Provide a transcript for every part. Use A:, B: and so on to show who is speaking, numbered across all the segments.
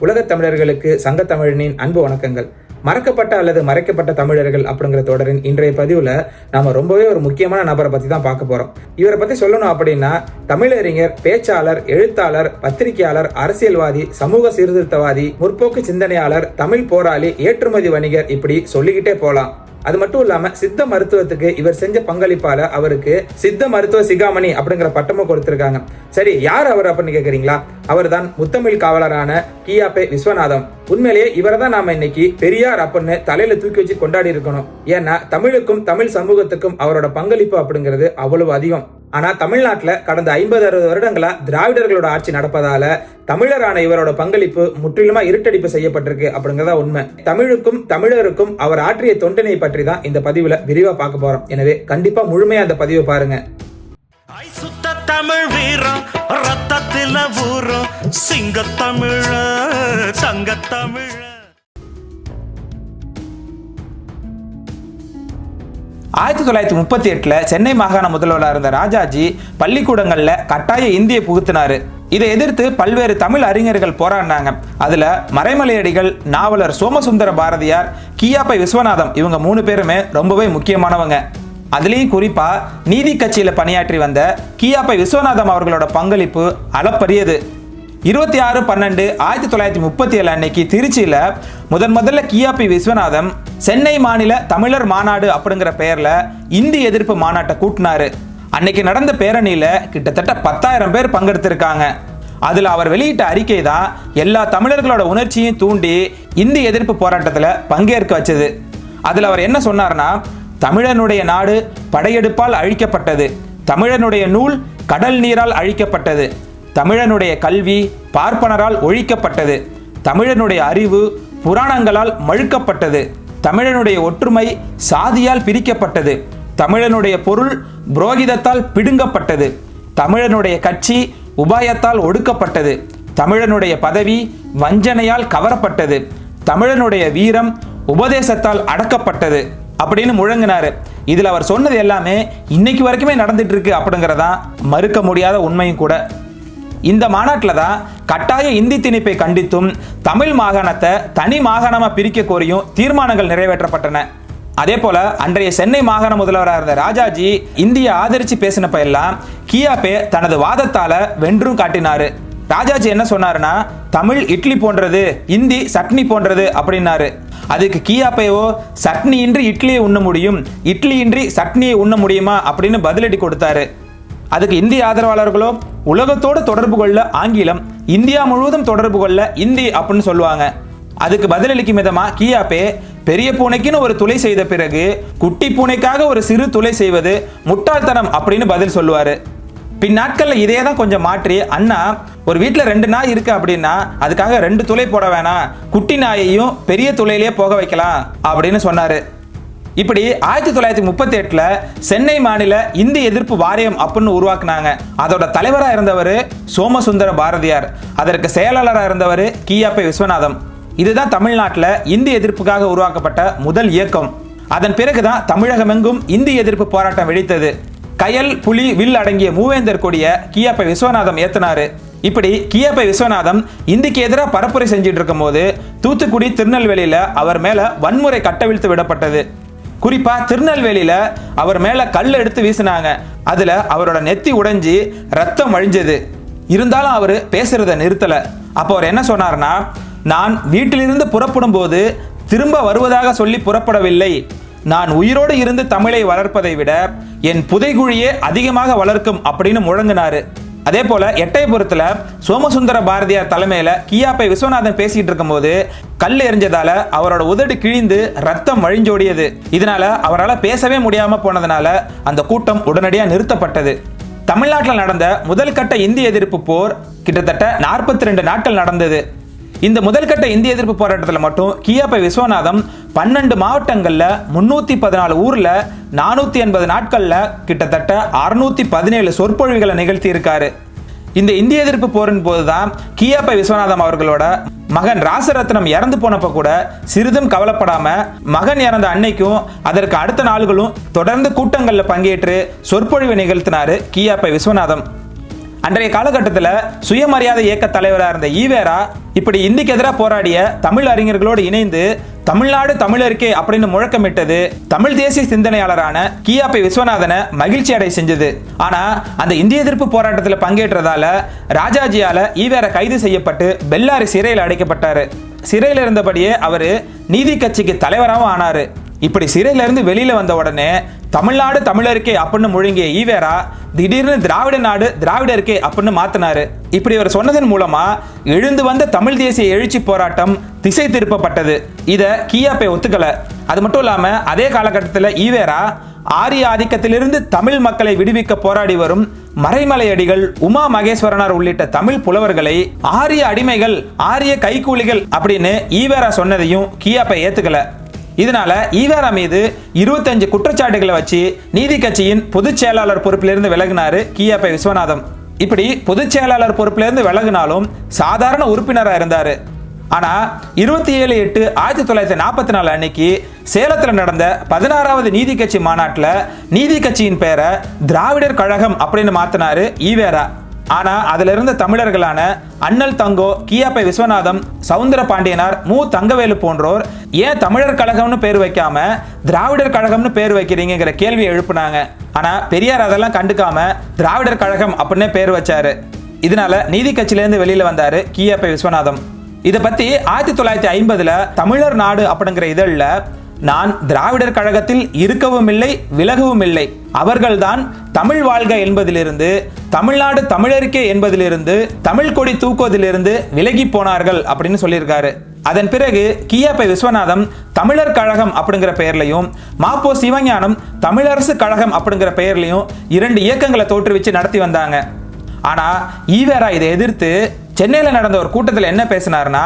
A: உலகத் தமிழர்களுக்கு சங்க தமிழனின் அன்பு வணக்கங்கள். மறக்கப்பட்ட அல்லது மறைக்கப்பட்ட தமிழர்கள் அப்படிங்கிற தொடரின் இன்றைய பதிவுல நாம ரொம்பவே ஒரு முக்கியமான நபரை பத்தி தான் பார்க்க போறோம். இவரை பத்தி சொல்லணும் அப்படின்னா தமிழறிஞர் பேச்சாளர் எழுத்தாளர் பத்திரிகையாளர் அரசியல்வாதி சமூக சீர்திருத்தவாதி முற்போக்கு சிந்தனையாளர் தமிழ் போராளி ஏற்றுமதி வணிகர் இப்படி சொல்லிக்கிட்டே போலாம். அது மட்டும் இல்லாம சித்த மருத்துவத்துக்கு இவர் செஞ்ச பங்களிப்பால அவருக்கு சித்த மருத்துவ சிகாமணி அப்படிங்கிற பட்டமும் கொடுத்திருக்காங்க. சரி யார் அவர் அப்படின்னு கேக்குறீங்களா? அவர் தான் முத்தமிழ் காவலரான கியாபே விஸ்வநாதம். உண்மையிலேயே இவரை தான் நாம இன்னைக்கு பெரியார் அப்படின்னு தலையில தூக்கி வச்சு கொண்டாடி இருக்கணும். ஏன்னா தமிழுக்கும் தமிழ் சமூகத்துக்கும் அவரோட பங்களிப்பு அப்படிங்கிறது அவ்வளவு அதிகம். ஆனா தமிழ்நாட்டுல கடந்த ஐம்பது அறுபது வருடங்களா திராவிடர்களோட ஆட்சி நடப்பதால தமிழரான இவரோட பங்களிப்பு முற்றிலுமா இருட்டடிப்பு செய்யப்பட்டிருக்கு அப்படிங்கறதா உண்மை. தமிழுக்கும் தமிழருக்கும் அவர் ஆற்றிய தொண்டனை பற்றி தான் இந்த பதிவுல விரிவா பார்க்க போறோம். எனவே கண்டிப்பா முழுமையா அந்த பதிவை பாருங்க.
B: தமிழ் வீரம் காதில ஊறும் சிங்க தமிழ தங்க தமிழ
A: ஆயிரத்தி தொள்ளாயிரத்தி முப்பத்தி எட்டுல சென்னை மாகாண முதல்வராக இருந்த ராஜாஜி பள்ளிக்கூடங்கள்ல கட்டாய இந்தியை புகுத்தினாரு. இதை எதிர்த்து பல்வேறு தமிழ் அறிஞர்கள் போராடினாங்க. அதுல மறைமலையடிகள் நாவலர் சோமசுந்தர பாரதியார் கியாப்பை விஸ்வநாதம் இவங்க மூணு பேருமே ரொம்பவே முக்கியமானவங்க. அதுலேயும் குறிப்பாக நீதி கட்சியில் பணியாற்றி வந்த கியாப்பை விஸ்வநாதம் அவர்களோட பங்களிப்பு அளப்பரியது. இருபத்தி ஆறு பன்னெண்டு ஆயிரத்தி தொள்ளாயிரத்தி முப்பத்தி ஏழு அன்னைக்கு திருச்சியில் முதன் முதல்ல கியாபி விஸ்வநாதம் சென்னை மாநில தமிழர் மாநாடு அப்படிங்கிற பெயரில் இந்தி எதிர்ப்பு மாநாட்டை கூட்டினாரு. அன்னைக்கு நடந்த பேரணியில் கிட்டத்தட்ட பத்தாயிரம் பேர் பங்கெடுத்திருக்காங்க. அதில் அவர் வெளியிட்ட அறிக்கை தான் எல்லா தமிழர்களோட உணர்ச்சியும் தூண்டி இந்தி எதிர்ப்பு போராட்டத்தில் பங்கேற்க வச்சது. அதில் அவர் என்ன சொன்னார்னா தமிழனுடைய நாடு படையெடுப்பால் அழிக்கப்பட்டது. தமிழனுடைய நூல் கடல் நீரால் அழிக்கப்பட்டது. தமிழனுடைய கல்வி பார்ப்பனரால் ஒழிக்கப்பட்டது. தமிழனுடைய அறிவு புராணங்களால் மழுக்கப்பட்டது. தமிழனுடைய ஒற்றுமை சாதியால் பிரிக்கப்பட்டது. தமிழனுடைய பொருள் புரோகிதத்தால் பிடுங்கப்பட்டது. தமிழனுடைய கட்சி உபாயத்தால் ஒடுக்கப்பட்டது. தமிழனுடைய பதவி வஞ்சனையால் கவரப்பட்டது. தமிழனுடைய வீரம் உபதேசத்தால் அடக்கப்பட்டது. அப்படின்னு முழங்கினாரு. இதில் அவர் சொன்னது எல்லாமே இன்னைக்கு வரைக்குமே நடந்துட்டு இருக்கு அப்படிங்கிறதான் மறுக்க முடியாத உண்மையும் கூட. இந்த மாநாட்டில் தான் கட்டாய இந்தி திணிப்பை கண்டித்தும் தமிழ் மாகாணத்தை தனி மாகாணமாக பிரிக்க கோரியும் தீர்மானங்கள் நிறைவேற்றப்பட்டன. அதே போல அன்றைய சென்னை மாகாண முதல்வராக இருந்த ராஜாஜி இந்தியை ஆதரிச்சு பேசினப்ப எல்லாம் கியாபே தனது வாதத்தால வென்றும் காட்டினாரு. ராஜாஜி என்ன சொன்னாருன்னா தமிழ் இட்லி போன்றது இந்தி சட்னி போன்றது அப்படின்னாரு. அதுக்கு கியாப்பேவோ சட்னியின்றி இட்லியை உண்ண முடியும் இட்லியின்றி சட்னியை உண்ண முடியுமா? அப்படின்னு பதிலடி கொடுத்தாரு. அதுக்கு இந்திய ஆதரவாளர்களோ உலகத்தோடு தொடர்பு கொள்ள ஆங்கிலம் இந்தியா முழுவதும் தொடர்பு கொள்ள இந்தி அப்படின்னு சொல்லுவாங்க. அதுக்கு பதிலளிக்கும் விதமா கியாப்பே பெரிய பூனைக்குன்னு ஒரு துளை செய்த பிறகு குட்டி பூனைக்காக ஒரு சிறு துளை செய்வது முட்டாள்தனம் அப்படின்னு பதில் சொல்லுவாரு. பின்னாட்களில் இதே தான் கொஞ்சம் மாற்றி அண்ணா ஒரு வீட்டில் ரெண்டு நாய் இருக்கு அப்படின்னா அதுக்காக ரெண்டு துளை போட வேணாம். குட்டி நாயையும் பெரிய துளையிலேயே போக வைக்கலாம் அப்படின்னு சொன்னாரு. இப்படி ஆயிரத்தி தொள்ளாயிரத்தி முப்பத்தி எட்டுல சென்னை மாநில இந்தி எதிர்ப்பு வாரியம் அப்படின்னு உருவாக்குனாங்க. அதோட தலைவராக இருந்தவர் சோமசுந்தர பாரதியார். அதற்கு செயலாளராக இருந்தவர் கியாப்பை விஸ்வநாதம். இதுதான் தமிழ்நாட்டில் இந்தி எதிர்ப்புக்காக உருவாக்கப்பட்ட முதல் இயக்கம். அதன் பிறகுதான் தமிழகமெங்கும் இந்தி எதிர்ப்பு போராட்டம் வெடித்தது. கயல் புலி வில் அடங்கிய மூவேந்தர் கொடிய கியாப்பை விஸ்வநாதம் ஏத்தினாரு. இப்படி கியாப்பை விஸ்வநாதம் இந்திக்கு எதிராக பரப்புரை செஞ்சிட்டு இருக்கும்போது தூத்துக்குடி திருநெல்வேலியில அவர் மேல வன்முறை கட்டவிழ்த்து விடப்பட்டது. குறிப்பா திருநெல்வேலியில அவர் மேல கல் எடுத்து வீசினாங்க. அதுல அவரோட நெத்தி உடைஞ்சி ரத்தம் வழிஞ்சது. இருந்தாலும் அவர் பேசுறத நிறுத்தல. அப்போ அவர் என்ன சொன்னார்னா நான் வீட்டிலிருந்து புறப்படும் போது திரும்ப வருவதாக சொல்லி புறப்படவில்லை. நான் உயிரோடு இருந்து தமிழை வளர்ப்பதை விட என் புதைகுழியே அதிகமாக வளர்க்கும் அப்படின்னு முழங்கினாரு. அதே போல எட்டயபுரத்துல சோமசுந்தர பாரதியார் தலைமையில கியாப்பை விஸ்வநாதன் பேசிட்டு இருக்கும்போது கல் எரிஞ்சதால அவரோட உதடு கிழிந்து ரத்தம் வழிஞ்சோடியது. இதனால அவரால் பேசவே முடியாம போனதுனால அந்த கூட்டம் உடனடியாக நிறுத்தப்பட்டது. தமிழ்நாட்டில் நடந்த முதல் கட்ட இந்திய எதிர்ப்பு போர் கிட்டத்தட்ட நாற்பத்தி ரெண்டு நாட்கள் நடந்தது. இந்த முதல் கட்ட இந்திய எதிர்ப்பு போராட்டத்தில் மட்டும் கியாப்பை விஸ்வநாதம் பன்னெண்டு மாவட்டங்களில் முன்னூற்றி பதினாலு ஊரில் நானூற்றி எண்பது நாட்களில் கிட்டத்தட்ட அறுநூத்தி பதினேழு சொற்பொழிவுகளை நிகழ்த்தி இருக்காரு இந்த இந்திய எதிர்ப்பு போரின் போதுதான் கியாப்பை விஸ்வநாதம் அவர்களோட மகன் ராசரத்னம் இறந்து போனப்ப கூட சிறிதும் கவலைப்படாம மகன் இறந்த அன்னைக்கும் அதற்கு அடுத்த நாள்களும் தொடர்ந்து கூட்டங்களில் பங்கேற்று சொற்பொழிவு நிகழ்த்தினாரு கியாப்பை விஸ்வநாதம். அன்றைய காலகட்டத்தில் சுயமரியாதை இயக்க தலைவராக இருந்த ஈவேரா இப்படி இந்திக்கு எதிராக போராடிய தமிழ் அறிஞர்களோடு இணைந்து தமிழ்நாடு தமிழருக்கே அப்படின்னு முழக்கமிட்டது தமிழ் தேசிய சிந்தனையாளரான கியாப்பை விஸ்வநாதனை மகிழ்ச்சி அடை செஞ்சது. ஆனா அந்த இந்திய எதிர்ப்பு போராட்டத்தில் பங்கேற்றதால ராஜாஜியால ஈவேர கைது செய்யப்பட்டு பெல்லாரி சிறையில் அடைக்கப்பட்டாரு. சிறையில் இருந்தபடியே அவரு நீதி கட்சிக்கு தலைவராகவும் ஆனாரு. இப்படி சிறையிலிருந்து வெளியில வந்த உடனே தமிழ்நாடு தமிழருக்கே அப்படின்னு முழங்கிய ஈவேரா திடீர்னு திராவிட நாடு திராவிடருக்கே அப்படின்னு மாத்தினாரு. இப்படி அவர் சொன்னதன் மூலமா எழுந்து வந்த தமிழ் தேசிய எழுச்சி போராட்டம் திசை திருப்பப்பட்டது. இதை கியாப்பை ஒத்துக்கல. அது மட்டும் இல்லாம அதே காலகட்டத்தில் ஈவேரா ஆரிய ஆதிக்கத்திலிருந்து தமிழ் மக்களை விடுவிக்க போராடி வரும் மறைமலையடிகள் உமா மகேஸ்வரனார் உள்ளிட்ட தமிழ் புலவர்களை ஆரிய அடிமைகள் ஆரிய கைக்கூலிகள் அப்படின்னு ஈவேரா சொன்னதையும் கியாப்பை ஏத்துக்கல. இதனால ஈவேரா மீது இருபத்தஞ்சு குற்றச்சாட்டுகளை வச்சு நீதி கட்சியின் பொதுச் செயலாளர் பொறுப்பிலிருந்து விலகினாரு கியாப்பை விஸ்வநாதம். இப்படி பொதுச் செயலாளர் பொறுப்பிலிருந்து விலகினாலும் சாதாரண உறுப்பினராக இருந்தாரு. ஆனா இருபத்தி ஏழு எட்டு ஆயிரத்தி தொள்ளாயிரத்தி நாற்பத்தி நாலு அன்னைக்கு சேலத்தில் நடந்த பதினாறாவது நீதி கட்சி மாநாட்டில் நீதி கட்சியின் பேரை திராவிடர் கழகம் அப்படின்னு மாத்தினாரு ஈவேரா. ஆனா அதுல இருந்த தமிழர்களான அண்ணல் தங்கோ கியாப்பை விஸ்வநாதம் சவுந்தர பாண்டியனார் மு. தங்கவேலு போன்றோர் ஏன் தமிழர் கழகம்னு பேர் வைக்காம திராவிடர் கழகம்னு பேர் வைக்கிறீங்கிற கேள்வியை எழுப்புனாங்க. ஆனா பெரியார் அதெல்லாம் கண்டுக்காம திராவிடர் கழகம் அப்படின்னே பேர் வச்சாரு. இதனால நீதி கட்சியிலேருந்து வெளியில வந்தாரு கியாப்பை விஸ்வநாதம். இதை பத்தி ஆயிரத்தி தொள்ளாயிரத்தி ஐம்பதுல தமிழர் நாடு அப்படிங்கிற இதழில் நான் திராவிடர் கழகத்தில் இருக்கவும் இல்லை விலகவும் இல்லை அவர்கள்தான் தமிழ் வாழ்க என்பதிலிருந்து தமிழ்நாடு தமிழருக்கே என்பதிலிருந்து தமிழ் கொடி தூக்குவதிலிருந்து விலகி போனார்கள் அப்படின்னு சொல்லியிருக்காரு. அதன் பிறகு கியாப்பை விஸ்வநாதம் தமிழர் கழகம் அப்படிங்கிற பெயர்லையும் மாப்போ சிவஞானம் தமிழரசு கழகம் அப்படிங்கிற பெயர்லையும் இரண்டு இயக்கங்களை தோற்றுவிச்சு நடத்தி வந்தாங்க. ஆனா ஈவேரா இதை எதிர்த்து சென்னையில் நடந்த ஒரு கூட்டத்தில் என்ன பேசினார்னா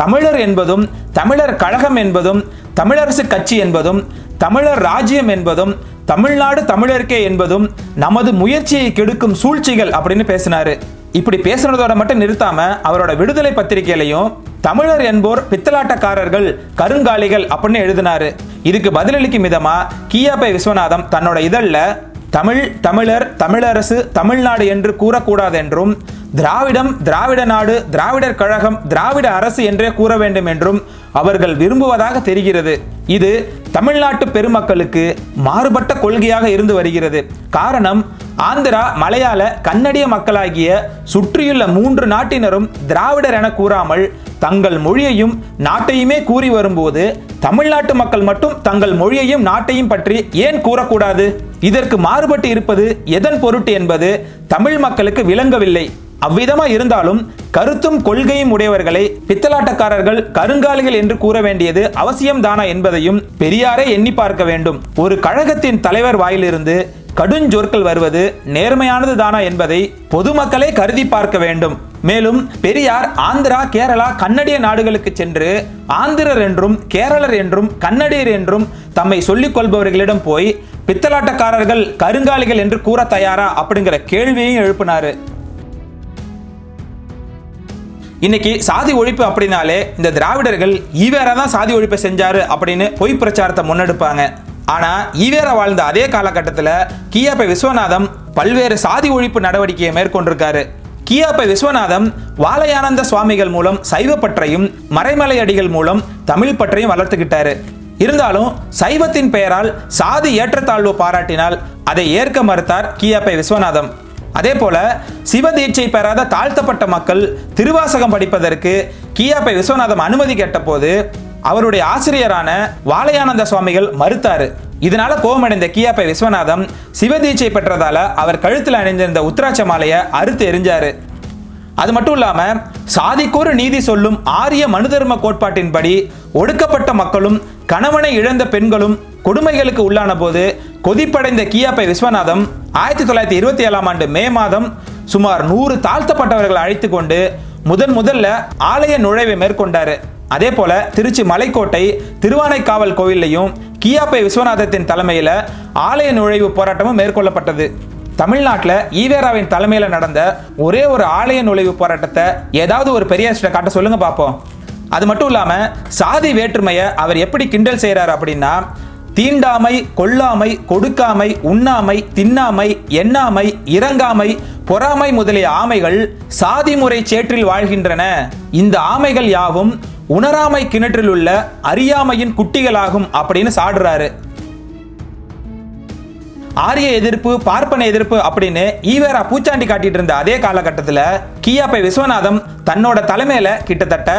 A: தமிழர் என்பதும் தமிழர் கழகம் என்பதும் தமிழரசு கட்சி என்பதும் தமிழர் ராஜ்யம் என்பதும் தமிழ்நாடு தமிழருக்கே என்பதும் நமது முயற்சியை கெடுக்கும் சூழ்ச்சிகள் அப்படின்னு பேசினாரு. இப்படி பேசுனதோட மட்டும் நிறுத்தாம அவரோட விடுதலை பத்திரிகையிலையும் தமிழர் என்போர் பித்தலாட்டக்காரர்கள் கருங்காலிகள் அப்படின்னு எழுதினாரு. இதுக்கு பதிலளிக்கும் விதமா கியாபை விஸ்வநாதம் தன்னோட இதழில் தமிழ் தமிழர் தமிழரசு தமிழ்நாடு என்று கூறக்கூடாது என்றும் திராவிடம் திராவிட நாடு திராவிடர் கழகம் திராவிட அரசு என்றே கூற வேண்டும் என்றும் அவர்கள் விரும்புவதாக தெரிகிறது. இது தமிழ்நாட்டு பெருமக்களுக்கு மாறுபட்ட கொள்கையாக இருந்து வருகிறது. காரணம் ஆந்திரா மலையாள கன்னடிய மக்களாகிய சுற்றியுள்ள மூன்று நாட்டினரும் திராவிடர் என கூறாமல் தங்கள் மொழியையும் நாட்டையுமே கூறி வரும்போது தமிழ்நாட்டு மக்கள் மட்டும் தங்கள் மொழியையும் நாட்டையும் பற்றி ஏன் கூறக்கூடாது? இதற்கு மாறுபட்டு இருப்பது எதன் பொருட்டு என்பது தமிழ் மக்களுக்கு விளங்கவில்லை. அவ்விதமா இருந்தாலும் கருத்தும் கொள்கையும் உடையவர்களை பித்தலாட்டக்காரர்கள் கருங்காலிகள் என்று கூற வேண்டியது அவசியம்தானா என்பதையும் பெரியாரே எண்ணி பார்க்க வேண்டும். ஒரு கழகத்தின் தலைவர் வாயிலிருந்து கடுஞ்சொற்கள் வருவது நேர்மையானது தானா என்பதை பொதுமக்களே கருதி பார்க்க வேண்டும். மேலும் பெரியார் ஆந்திரா கேரளா கன்னடிய நாடுகளுக்கு சென்று ஆந்திரர் என்றும் கேரளர் என்றும் கன்னடியர் என்றும் தம்மை சொல்லிக் கொள்பவர்களிடம் போய் பித்தலாட்டக்காரர்கள் கருங்காலிகள் என்று கூற தயாரா? அப்படிங்கிற கேள்வியையும் எழுப்பினாரு. இன்னைக்கு சாதி ஒழிப்பு அப்படின்னாலே இந்த திராவிடர்கள் ஈவேரா தான் சாதி ஒழிப்பை செஞ்சாரு அப்படின்னு பொய் பிரச்சாரத்தை முன்னெடுப்பாங்க. ஆனா ஈவேரா வாழ்ந்த அதே காலகட்டத்தில் கியாப்பை விஸ்வநாதம் பல்வேறு சாதி ஒழிப்பு நடவடிக்கையை மேற்கொண்டிருக்காரு. கியாப்பை விஸ்வநாதம் வாலயானந்த சுவாமிகள் மூலம் சைவ பற்றையும் மறைமலை அடிகள் மூலம் தமிழ் பற்றையும் வளர்த்துக்கிட்டாரு. இருந்தாலும் சைவத்தின் பெயரால் சாதி ஏற்றத்தாழ்வு பாராட்டினால் அதை ஏற்க மறுத்தார் கியாப்பை விஸ்வநாதம். அதே போல சிவ தீட்சை பெறாத தாழ்த்தப்பட்ட மக்கள் திருவாசகம் படிப்பதற்கு கியாப்பை விஸ்வநாதம் அனுமதி கேட்டபோது அவருடைய ஆசிரியரான வாலயானந்த சுவாமிகள் மறுத்தாரு. இதனால கோபமடைந்த கியாப்பை விஸ்வநாதம் சிவதீட்சை பெற்றதால அவர் கழுத்தில் அணிந்திருந்த உத்ராட்ச மாலையை அறுத்து எரிஞ்சாரு. அது மட்டும் இல்லாம சாதிக்கொரு நீதி சொல்லும் ஆரிய மனுதர்ம கோட்பாட்டின்படி ஒடுக்கப்பட்ட மக்களும் கணவனை இழந்த பெண்களும் கொடுமைகளுக்கு உள்ளான போது கொதிப்படைந்த கியாப்பை விஸ்வநாதம் ஆயிரத்தி தொள்ளாயிரத்தி இருபத்தி ஏழாம் ஆண்டு மே மாதம் சுமார் நூறு தாழ்த்தப்பட்டவர்களை அழைத்து கொண்டு முதன் முதல்ல ஆலய நுழைவை மேற்கொண்டாரு. அதே போல திருச்சி மலைக்கோட்டை திருவானைக்காவல் கோவில்லையும் கியாப்பை விஸ்வநாதத்தின் தலைமையில் ஆலய நுழைவு போராட்டமும் மேற்கொள்ளப்பட்டது. தமிழ்நாட்டில் ஈவேராவின் தலைமையில் நடந்த ஒரே ஒரு ஆலய நுழைவு போராட்டத்தை ஏதாவது ஒரு பெரிய காட்ட சொல்லுங்க பார்ப்போம் அது மட்டும் இல்லாமல் சாதி வேற்றுமையை அவர் எப்படி கிண்டல் செய்கிறார் அப்படின்னா தீண்டாமை கொல்லாமை கொடுக்காமை உண்ணாமை தின்னாமை எண்ணாமை இறங்காமை பொறாமை முதலிய ஆமைகள் சாதி முறை சேற்றில் வாழ்கின்றன. இந்த ஆமைகள் யாவும் உணராமை கிணற்றில் உள்ள அறியாமையின் குட்டிகளாகும் அப்படின்னு சாடுறாரு. ஆரிய எதிர்ப்பு பார்ப்பன எதிர்ப்பு அப்படின்னு ஈவேரா பூச்சாண்டி காட்டிட்டு இருந்த அதே காலகட்டத்தில் கியாப்பை விஸ்வநாதம் தன்னோட தலைமையில கிட்டத்தட்ட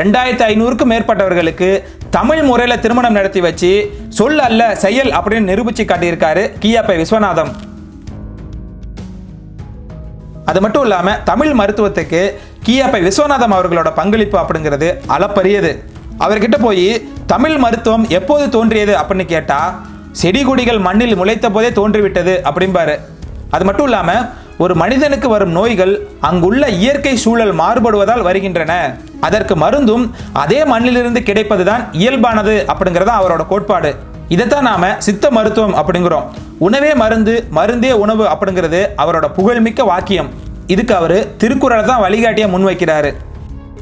A: ரெண்டாயிரத்தி ஐநூறுக்கும் மேற்பட்டவர்களுக்கு தமிழ் முறையில் திருமணம் நடத்தி வச்சு சொல் அல்ல செயல் அப்படின்னு நிரூபிச்சு காட்டியிருக்காரு கியாப்பை விஸ்வநாதம். அது மட்டும் இல்லாமல் தமிழ் மருத்துவத்துக்கு கியாப்பை விஸ்வநாதம் அவர்களோட பங்களிப்பு அப்படிங்கிறது அளப்பரியது. அவர்கிட்ட போய் தமிழ் மருத்துவம் எப்போது தோன்றியது? அப்படின்னு கேட்டால் செடி கொடிகள் மண்ணில் முளைத்த போதே தோன்றிவிட்டது அப்படிம்பாரு. அது மட்டும் இல்லாமல் ஒரு மனிதனுக்கு வரும் நோய்கள் அங்குள்ள இயற்கை சூழல் மாறுபடுவதால் வருகின்றன. அதற்கு மருந்தும் அதே மண்ணிலிருந்து கிடைப்பதுதான் இயல்பானது அப்படிங்கிறதா அவரோட கோட்பாடு. இதைத்தான் நாம சித்த மருத்துவம் அப்படிங்கிறோம். உணவே மருந்து மருந்தே உணவு அப்படிங்கிறது அவரோட புகழ்மிக்க வாக்கியம். இதுக்கு அவர் திருக்குறளை தான் வழிகாட்டியாக முன்வைக்கிறாரு.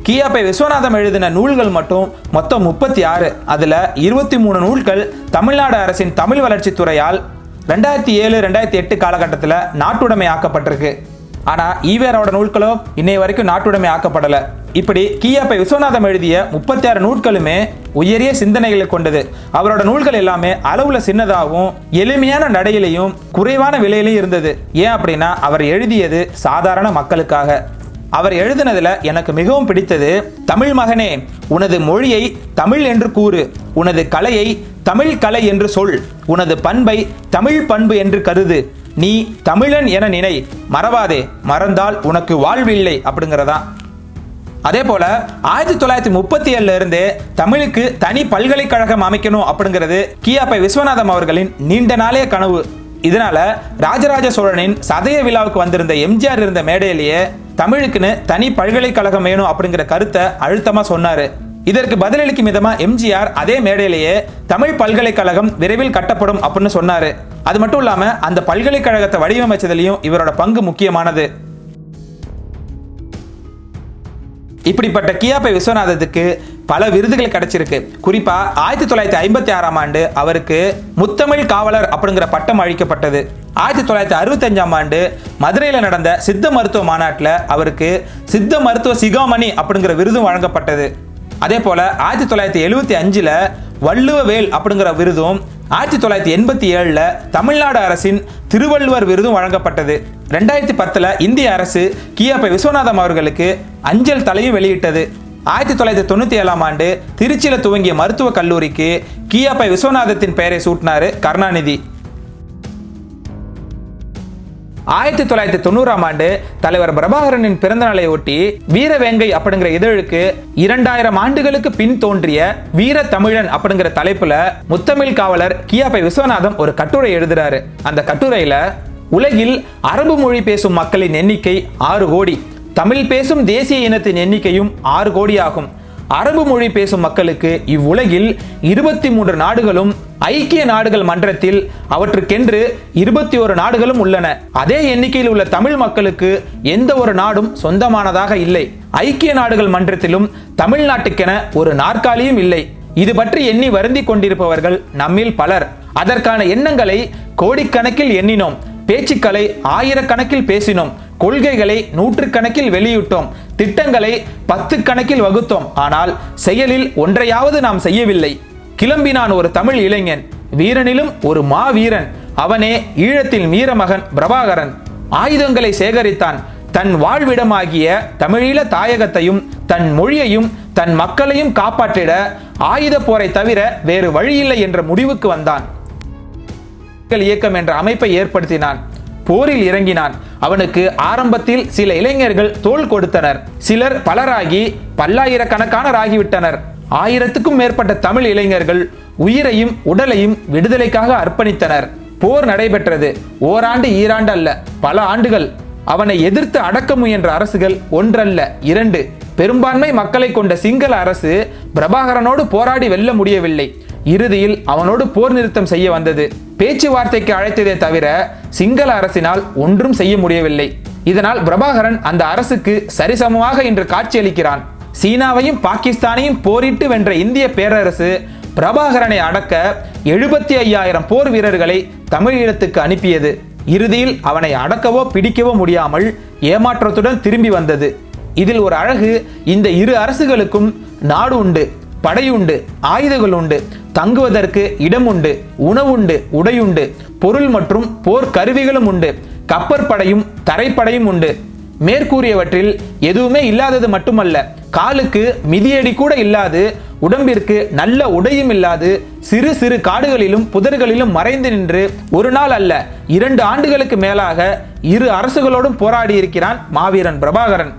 A: கியாப்பை விஸ்வநாதம் எழுதின நூல்கள் மட்டும் மொத்தம் முப்பத்தி ஆறு. அதில் இருபத்தி மூணு நூல்கள் தமிழ்நாடு அரசின் தமிழ் வளர்ச்சித்துறையால் ரெண்டாயிரத்தி ஏழு ரெண்டாயிரத்தி எட்டு காலகட்டத்தில் நாட்டுடைமை ஆக்கப்பட்டிருக்கு. ஆனால் ஈவேராவோட நூல்களோ இன்னைய வரைக்கும் நாட்டுடைமை ஆக்கப்படலை. இப்படி கியாப்பை விஸ்வநாதம் எழுதிய முப்பத்தி ஆறு நூல்களுமே உயரிய சிந்தனைகளை கொண்டது. அவரோட நூல்கள் எல்லாமே அளவுல சின்னதாகவும் எளிமையான நடையிலையும் குறைவான விலையிலையும் இருந்தது. ஏன் அப்படின்னா அவர் எழுதியது சாதாரண மக்களுக்காக. அவர் எழுதினதுல எனக்கு மிகவும் பிடித்தது தமிழ் மகனே உனது மொழியை தமிழ் என்று கூறு. உனது கலையை தமிழ் கலை என்று சொல். உனது பண்பை தமிழ் பண்பு என்று கருது. நீ தமிழன் என நினை. மறவாதே. மறந்தால் உனக்கு வாழ்வில்லை அப்படிங்கிறதா? அதே போல ஆயிரத்தி தொள்ளாயிரத்தி முப்பத்தி ஏழுல இருந்தே தமிழுக்கு தனி பல்கலைக்கழகம் அமைக்கணும் அப்படிங்கிறது கியாப்பை விஸ்வநாதம் அவர்களின் நீண்ட நாளைய கனவு. இதனால ராஜராஜ சோழனின் சதய விழாவுக்கு வந்திருந்த எம்ஜிஆர் இருந்த மேடையிலேயே தமிழுக்குன்னு தனி பல்கலைக்கழகம் வேணும் அப்படிங்கிற கருத்தை அழுத்தமா சொன்னாரு. இதற்கு பதிலளிக்கும் விதமா எம்ஜிஆர் அதே மேடையிலேயே தமிழ் பல்கலைக்கழகம் விரைவில் கட்டப்படும் அப்படின்னு சொன்னாரு. அது மட்டும் இல்லாம அந்த பல்கலைக்கழகத்தை வடிவமைச்சதுலயும் இவரோட பங்கு முக்கியமானது. இப்படிப்பட்ட கியாப்பை விஸ்வநாதத்துக்கு பல விருதுகள் கிடைச்சிருக்கு. குறிப்பா ஆயிரத்தி தொள்ளாயிரத்தி ஐம்பத்தி ஆறாம் ஆண்டு அவருக்கு முத்தமிழ் காவலர் அப்படிங்கிற பட்டம் அளிக்கப்பட்டது ஆயிரத்தி தொள்ளாயிரத்தி அறுபத்தஞ்சாம் ஆண்டு மதுரையில் நடந்த சித்த மருத்துவ மாநாட்டில் அவருக்கு சித்த மருத்துவ சிகாமணி அப்படிங்கிற விருதும் வழங்கப்பட்டது. அதே போல ஆயிரத்தி தொள்ளாயிரத்தி எழுபத்தி அஞ்சுல வள்ளுவ வேல் அப்படிங்கிற விருதும் ஆயிரத்தி தொள்ளாயிரத்தி எண்பத்தி ஏழுல தமிழ்நாடு அரசின் திருவள்ளுவர் விருதும் வழங்கப்பட்டது. ரெண்டாயிரத்தி பத்துல இந்திய அரசு கியாப்பை விஸ்வநாதம் அவர்களுக்கு அஞ்சல் தலையும் வெளியிட்டது. ஆயிரத்தி தொள்ளாயிரத்தி தொண்ணூத்தி ஏழாம் ஆண்டு திருச்சியில துவங்கிய மருத்துவக் கல்லூரிக்கு கியாப்பை விஸ்வநாதத்தின் பெயரை சூட்டினாரு கருணாநிதி. ஆயிரத்தி தொள்ளாயிரத்தி தொண்ணூறாம் ஆண்டு தலைவர் பிரபாகரனின் பிறந்த நாளை ஒட்டி வீரவேங்கை அப்படிங்கிற இதழுக்கு இரண்டாயிரம் ஆண்டுகளுக்கு பின் தோன்றிய வீர தமிழன் அப்படிங்கிற தலைப்புல முத்தமிழ் காவலர் கியாப்பை விஸ்வநாதம் ஒரு கட்டுரை எழுதுறாரு. அந்த கட்டுரையில உலகில் அரபு மொழி பேசும் மக்களின் எண்ணிக்கை ஆறு கோடி தமிழ் பேசும் தேசிய இனத்தின் எண்ணிக்கையும் ஆறு கோடி ஆகும் அரபு மொழி பேசும் மக்களுக்கு இவ்வுலகில் இருபத்தி மூன்று நாடுகளும் ஐக்கிய நாடுகள் மன்றத்தில் அவற்றுக்கென்று இருபத்தி ஒரு நாடுகளும் உள்ளன. அதே எண்ணிக்கையில் உள்ள தமிழ் மக்களுக்கு எந்த ஒரு நாடும் சொந்தமானதாக இல்லை. ஐக்கிய நாடுகள் மன்றத்திலும் தமிழ்நாட்டுக்கென ஒரு நாற்காலியும் இல்லை. இது பற்றி எண்ணி வருந்தி கொண்டிருப்பவர்கள் நம்மில் பலர். அதற்கான எண்ணங்களை கோடிக்கணக்கில் எண்ணினோம். பேச்சுக்களை ஆயிரக்கணக்கில் பேசினோம். கொள்கைகளை நூற்றுக்கணக்கில் வெளியிட்டோம். திட்டங்களை பத்து கணக்கில் வகுத்தோம். ஆனால் செயலில் ஒன்றையாவது நாம் செய்யவில்லை. கிளம்பினான் ஒரு தமிழ் இளைஞன். வீரனிலும் ஒரு மாவீரன். அவனே ஈழத்தில் மீரமகன் பிரபாகரன். ஆயுதங்களை சேகரித்தான். தன் வாழ்விடமாகிய தமிழீழ தாயகத்தையும் தன் மொழியையும் தன் மக்களையும் காப்பாற்றிட ஆயுத போரை தவிர வேறு வழியில்லை என்ற முடிவுக்கு வந்தான். இயக்கம் என்ற அமைப்பை ஏற்படுத்தினான். போரில் இறங்கினான். அவனுக்கு ஆரம்பத்தில் சில இளைஞர்கள் தோள் கொடுத்தனர். சிலர் பலராகி பல்லாயிரக்கணக்கானராகிவிட்டனர். ஆயிரத்துக்கும் மேற்பட்ட தமிழ் இளைஞர்கள் உயிரையும் உடலையும் விடுதலைக்காக அர்ப்பணித்தனர். போர் நடைபெற்றது. ஓராண்டு ஈராண்டு அல்ல பல ஆண்டுகள். அவனை எதிர்த்து அடக்க முயன்ற அரசுகள் ஒன்றல்ல இரண்டு. பெரும்பான்மை மக்களை கொண்ட சிங்கள அரசு பிரபாகரனோடு போராடி வெல்ல முடியவில்லை. இறுதியில் அவனோடு போர் நிறுத்தம் செய்ய வந்தது. பேச்சுவார்த்தைக்கு அழைத்ததே தவிர சிங்கள அரசினால் ஒன்றும் செய்ய முடியவில்லை. இதனால் பிரபாகரன் அந்த அரசுக்கு சரிசமமாக இன்று காட்சியளிக்கிறான். சீனாவையும் பாகிஸ்தானையும் போரிட்டு வென்ற இந்திய பேரரசு பிரபாகரனை அடக்க எழுபத்தி ஐயாயிரம் போர் வீரர்களை தமிழீழத்துக்கு அனுப்பியது. இறுதியில் அவனை அடக்கவோ பிடிக்கவோ முடியாமல் ஏமாற்றத்துடன் திரும்பி வந்தது. இதில் ஒரு அழகு இந்த இரு அரசுகளுக்கும் நாடு உண்டு படையுண்டு ஆயுதங்கள் உண்டு தங்குவதற்கு இடம் உண்டு உணவுண்டு உடையுண்டு பொருள் மற்றும் போர் கருவிகளும் உண்டு கப்பற்படையும் தரைப்படையும் உண்டு. மேற்கூறியவற்றில் எதுவுமே இல்லாதது மட்டுமல்ல காலுக்கு மிதியடி கூட இல்லாது உடம்பிற்கு நல்ல உடையும் இல்லாது சிறு சிறு காடுகளிலும் புதர்களிலும் மறைந்து நின்று ஒரு நாள் அல்ல இரண்டு ஆண்டுகளுக்கு மேலாக இரு அரசுகளோடும் போராடி இருக்கிறான் மாவீரன் பிரபாகரன்.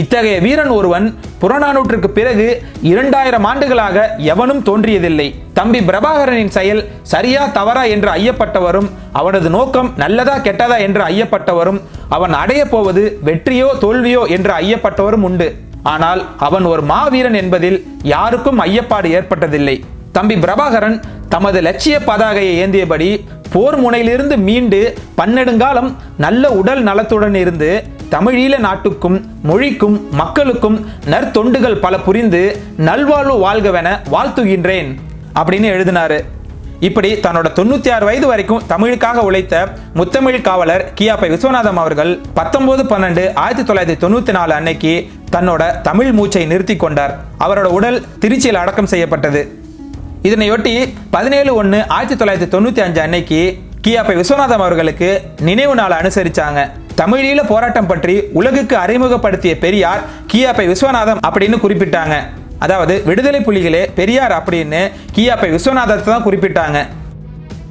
A: இத்தகைய வீரன் ஒருவன் புறநானூற்றுக்கு பிறகு இரண்டாயிரம் ஆண்டுகளாக எவனும் தோன்றியதில்லை. தம்பி பிரபாகரனின் செயல் சரியா தவறா என்று ஐயப்பட்டவரும் அவனது நோக்கம் நல்லதா கெட்டதா என்று ஐயப்பட்டவரும் அவன் அடையப் போவது வெற்றியோ தோல்வியோ என்று ஐயப்பட்டவரும் உண்டு. ஆனால் அவன் ஒரு மாவீரன் என்பதில் யாருக்கும் ஐயப்பாடு ஏற்பட்டதில்லை. தம்பி பிரபாகரன் தமது லட்சிய பதாகையை ஏந்தியபடி போர் முனையிலிருந்து மீண்டு பன்னெடுங்காலம் நல்ல உடல் நலத்துடன் இருந்து தமிழீழ நாட்டுக்கும் மொழிக்கும் மக்களுக்கும் நற்தொண்டுகள் பல புரிந்து நல்வாழ்வு வாழ்கவென வாழ்த்துகின்றேன் அப்படின்னு எழுதினாரு. இப்படி தன்னோட தொண்ணூத்தி ஆறு வயது வரைக்கும் தமிழுக்காக உழைத்த முத்தமிழ் காவலர் கியாப்பை விஸ்வநாதம் அவர்கள் பத்தொன்பது பன்னெண்டு ஆயிரத்தி தொள்ளாயிரத்தி தொண்ணூத்தி நாலு அன்னைக்கு தன்னோட தமிழ் மூச்சை நிறுத்தி கொண்டார். அவரோட உடல் திருச்சியில் அடக்கம் செய்யப்பட்டது. இதனையொட்டி பதினேழு ஒன்று ஆயிரத்தி தொள்ளாயிரத்தி தொண்ணூற்றி அஞ்சு அன்னைக்கு கியாப்பை விஸ்வநாதம் அவர்களுக்கு நினைவு நாள் அனுசரிச்சாங்க. தமிழீழ போராட்டம் பற்றி உலகுக்கு அறிமுகப்படுத்திய பெரியார் கியாப்பை விஸ்வநாதம் அப்படின்னு குறிப்பிட்டாங்க. அதாவது விடுதலை புலிகளே பெரியார் அப்படின்னு கியாப்பை விஸ்வநாதத்தை தான் குறிப்பிட்டாங்க.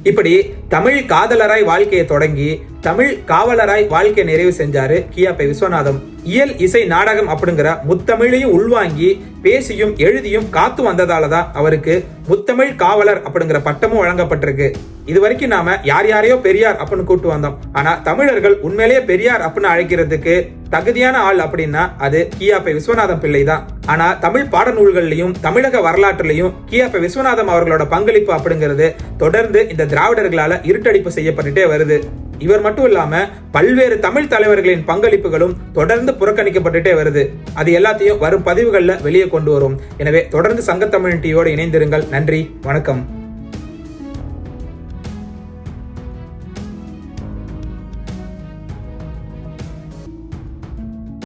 A: இப்படி தமிழ் காதலராய் வாழ்க்கையை தொடங்கி தமிழ் காவலராய் வாழ்க்கை நிறைவு செஞ்சாரு கியாப்பை விஸ்வநாதம். இயல் இசை நாடகம் அப்படிங்கிற முத்தமிழையும் உள்வாங்கி பேசியும் எழுதியும் காத்து வந்ததால தான் அவருக்கு முத்தமிழ் காவலர் அப்படிங்கிற பட்டமும் வழங்கப்பட்டிருக்கு. இது வரைக்கும் நாம யார் யாரையோ பெரியார் அப்படின்னு கூட்டு வந்தோம். ஆனா தமிழர்கள் உண்மையிலேயே பெரியார் அப்படின்னு அழைக்கிறதுக்கு தகுதியான ஆள் அப்படின்னா அது கியாப்பை விஸ்வநாதம் பிள்ளை தான். ஆனா தமிழ் பாடநூல்கள்லையும் தமிழக வரலாற்றுலயும் கியாப்பை விஸ்வநாதம் அவர்களோட பங்களிப்பு அப்படிங்கிறது தொடர்ந்து இந்த திராவிடர்களால இருட்டடிப்பு செய்யப்பட்டுட்டே வருது. இவர் மட்டும் இல்லாம பல்வேறு தமிழ் தலைவர்களின் பங்களிப்புகளும் தொடர்ந்து புறக்கணிக்கப்பட்டுட்டே வருது. அது எல்லாத்தையும் வரும் பதிவுகளில் வெளியே கொண்டு வரும். எனவே தொடர்ந்து சங்கத்தமிழ் டியோடு இணைந்திருங்கள். நன்றி. வணக்கம்.